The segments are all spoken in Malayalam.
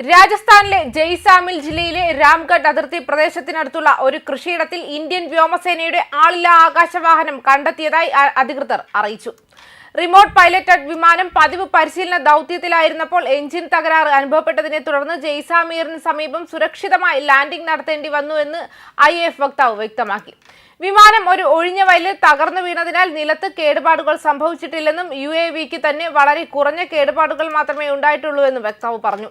രാജസ്ഥാനിലെ ജയ്സാമിൽ ജില്ലയിലെ രാംഗഡ് അതിർത്തി പ്രദേശത്തിനടുത്തുള്ള ഒരു കൃഷിയിടത്തിൽ ഇന്ത്യൻ വ്യോമസേനയുടെ ആളില്ലാ ആകാശവാഹനം കണ്ടെത്തിയതായി അധികൃതർ അറിയിച്ചു. റിമോട്ട് പൈലറ്റഡ് വിമാനം പതിവ് പരിശീലന ദൗത്യത്തിലായിരുന്നപ്പോൾ എഞ്ചിൻ തകരാറ് അനുഭവപ്പെട്ടതിനെ തുടർന്ന് ജയ്സാമീറിന് സമീപം സുരക്ഷിതമായി ലാൻഡിംഗ് നടത്തേണ്ടി വന്നുവെന്ന് ഐ എഫ് വക്താവ് വ്യക്തമാക്കി. വിമാനം ഒരു ഒഴിഞ്ഞ വയലിൽ തകർന്നു വീണതിനാൽ നിലത്ത് കേടുപാടുകൾ സംഭവിച്ചിട്ടില്ലെന്നും യു എ വിക്ക് തന്നെ വളരെ കുറഞ്ഞ കേടുപാടുകൾ മാത്രമേ ഉണ്ടായിട്ടുള്ളൂ എന്നും വക്താവ് പറഞ്ഞു.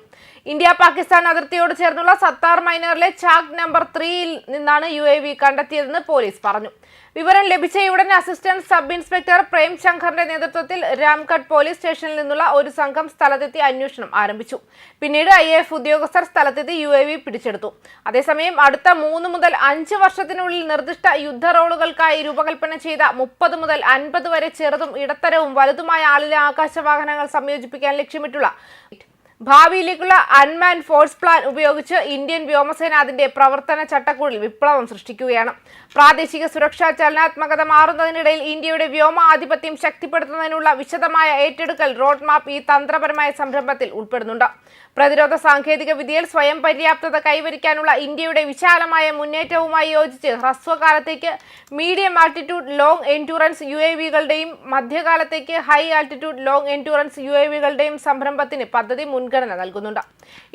ഇന്ത്യ പാകിസ്ഥാൻ അതിർത്തിയോട് ചേർന്നുള്ള സത്താർ മൈനറിലെ ചാക് നമ്പർ ത്രീയിൽ നിന്നാണ് യു എ വി കണ്ടെത്തിയതെന്ന് പോലീസ് പറഞ്ഞു. വിവരം ലഭിച്ചയുടൻ അസിസ്റ്റന്റ് സബ് ഇൻസ്പെക്ടർ പ്രേം ശങ്കറിന്റെ നേതൃത്വത്തിൽ രാംഘട്ട് പോലീസ് സ്റ്റേഷനിൽ നിന്നുള്ള ഒരു സംഘം സ്ഥലത്തെത്തി അന്വേഷണം ആരംഭിച്ചു. പിന്നീട് ഐ എഫ് ഉദ്യോഗസ്ഥർ സ്ഥലത്തെത്തി യു എ വി പിടിച്ചെടുത്തു. അതേസമയം അടുത്ത മൂന്ന് മുതൽ അഞ്ച് വർഷത്തിനുള്ളിൽ നിർദ്ദിഷ്ട യുദ്ധ റോളുകൾക്കായി രൂപകൽപ്പന ചെയ്ത മുപ്പത് മുതൽ അൻപത് വരെ ചെറുതും ഇടത്തരവും വലുതുമായ ആളിലെ ആകാശവാഹനങ്ങൾ സംയോജിപ്പിക്കാൻ ലക്ഷ്യമിട്ടുള്ള ഭാവിയിലേക്കുള്ള അൺമാൻ ഫോഴ്സ് പ്ലാൻ ഉപയോഗിച്ച് ഇന്ത്യൻ വ്യോമസേന അതിന്റെ പ്രവർത്തന ചട്ടക്കൂടിൽ വിപ്ലവം സൃഷ്ടിക്കുകയാണ്. പ്രാദേശിക സുരക്ഷാ ചലനാത്മകത മാറുന്നതിനിടയിൽ ഇന്ത്യയുടെ വ്യോമ ആധിപത്യം ശക്തിപ്പെടുത്തുന്നതിനുള്ള വിശദമായ ഏറ്റെടുക്കൽ റോഡ് മാപ്പ് ഈ തന്ത്രപരമായ സംരംഭത്തിൽ ഉൾപ്പെടുന്നുണ്ട്. പ്രതിരോധ സാങ്കേതിക വിദ്യയിൽ സ്വയം പര്യാപ്തത കൈവരിക്കാനുള്ള ഇന്ത്യയുടെ വിശാലമായ മുന്നേറ്റവുമായി യോജിച്ച് ഹ്രസ്വകാലത്തേക്ക് medium altitude long endurance U A വികളുടെയും മധ്യകാലത്തേക്ക് high altitude long endurance U A വികളുടെയും സംരംഭത്തിന് പദ്ധതി മുൻഗണന നൽകുന്നുണ്ട്.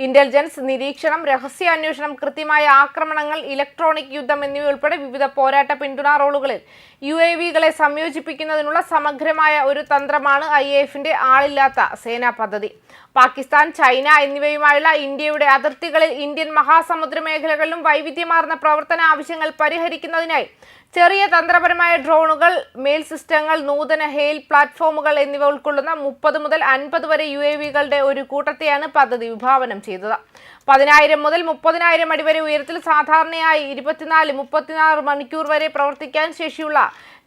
ഇന്റലിജൻസ് നിരീക്ഷണം രഹസ്യാന്വേഷണം കൃത്യമായ ആക്രമണങ്ങൾ ഇലക്ട്രോണിക് യുദ്ധം എന്നിവയുൾപ്പെടെ വിവിധ പോരാട്ട പിന്തുണ റോളുകളിൽ യു എ വികളെ സംയോജിപ്പിക്കുന്നതിനുള്ള സമഗ്രമായ ഒരു തന്ത്രമാണ് ഐ എഫിന്റെ ആളില്ലാത്ത സേനാ പദ്ധതി. പാകിസ്ഥാൻ ചൈന എന്നിവയുമായുള്ള ഇന്ത്യയുടെ അതിർത്തികളിൽ ഇന്ത്യൻ മഹാസമുദ്ര മേഖലകളിലും വൈവിധ്യമാർന്ന പ്രവർത്തന ആവശ്യങ്ങൾ പരിഹരിക്കുന്നതിനായി ചെറിയ തന്ത്രപരമായ ഡ്രോണുകൾ മെയിൽ സിസ്റ്റങ്ങൾ നൂതന ഹെയിൽ പ്ലാറ്റ്ഫോമുകൾ എന്നിവ ഉൾക്കൊള്ളുന്ന മുപ്പത് മുതൽ അൻപത് വരെ യു എ വികളുടെ ഒരു കൂട്ടത്തെയാണ് പദ്ധതി വിഭാവനം ചെയ്തത്. പതിനായിരം മുതൽ മുപ്പതിനായിരം അടി വരെ ഉയരത്തിൽ സാധാരണയായി ഇരുപത്തിനാല് മുപ്പത്തിനാറ് മണിക്കൂർ വരെ പ്രവർത്തിക്കാൻ ശേഷിയുള്ള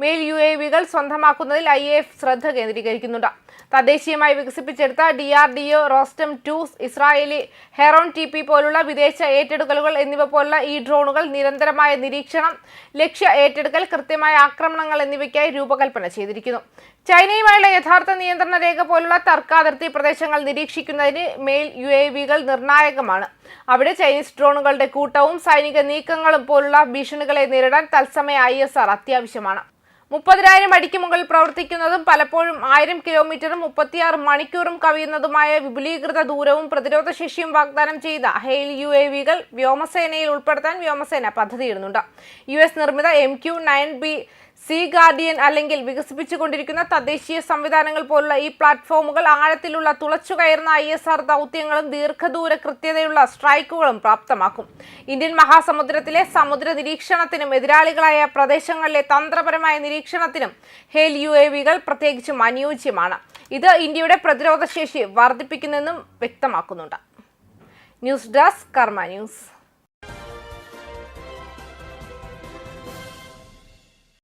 മെയിൽ യു എ വികൾ സ്വന്തമാക്കുന്നതിൽ ഐ എഫ് ശ്രദ്ധ കേന്ദ്രീകരിക്കുന്നുണ്ട്. തദ്ദേശീയമായി വികസിപ്പിച്ചെടുത്ത D R D O Rustom two Israeli Heron T P പോലുള്ള വിദേശ ഏറ്റെടുക്കലുകൾ എന്നിവ പോലുള്ള ഈ ഡ്രോണുകൾ നിരന്തരമായ നിരീക്ഷണം ലക്ഷ്യ ഏറ്റെടുക്കൽ കൃത്യമായ ആക്രമണങ്ങൾ എന്നിവയ്ക്കായി രൂപകൽപ്പന ചെയ്തിരിക്കുന്നു. ചൈനയുമായുള്ള യഥാർത്ഥ നിയന്ത്രണ രേഖ പോലുള്ള തർക്കാതിർത്തി പ്രദേശങ്ങൾ നിരീക്ഷിക്കുന്നതിന് മേൽ യു എ വികൾ നിർണായകമാണ്. അവിടെ ചൈനീസ് ഡ്രോണുകളുടെ കൂട്ടവും സൈനിക നീക്കങ്ങളും പോലുള്ള ഭീഷണികളെ നേരിടാൻ തത്സമയ ഐ എസ് ആർ അത്യാവശ്യമാണ്. മുപ്പതിനായിരം അടിക്ക് മുകളിൽ പ്രവർത്തിക്കുന്നതും പലപ്പോഴും ആയിരം കിലോമീറ്ററും മുപ്പത്തിയാറ് മണിക്കൂറും കവിയുന്നതുമായ വിപുലീകൃത ദൂരവും പ്രതിരോധ ശേഷിയും വാഗ്ദാനം ചെയ്ത ഹെയിൽ യു എ വികൾ വ്യോമസേനയിൽ ഉൾപ്പെടുത്താൻ വ്യോമസേന പദ്ധതിയിടുന്നുണ്ട്. യു എസ് നിർമ്മിത M Q nine B Sea Guardian അല്ലെങ്കിൽ വികസിപ്പിച്ചുകൊണ്ടിരിക്കുന്ന തദ്ദേശീയ സംവിധാനങ്ങൾ പോലുള്ള ഈ പ്ലാറ്റ്ഫോമുകൾ ആഴത്തിലുള്ള തുളച്ചുകയറുന്ന ഐ എസ് ആർ ദൗത്യങ്ങളും ദീർഘദൂര കൃത്യതയുള്ള സ്ട്രൈക്കുകളും പ്രാപ്തമാക്കും. ഇന്ത്യൻ മഹാസമുദ്രത്തിലെ സമുദ്ര നിരീക്ഷണത്തിനും എതിരാളികളായ പ്രദേശങ്ങളിലെ തന്ത്രപരമായ നിരീക്ഷണത്തിനും ഹേൽ യു എ വികൾ പ്രത്യേകിച്ചും അനുയോജ്യമാണ്. ഇത് ഇന്ത്യയുടെ പ്രതിരോധ ശേഷി വർദ്ധിപ്പിക്കുന്നെന്നും വ്യക്തമാക്കുന്നുണ്ട്. News desk Karma news.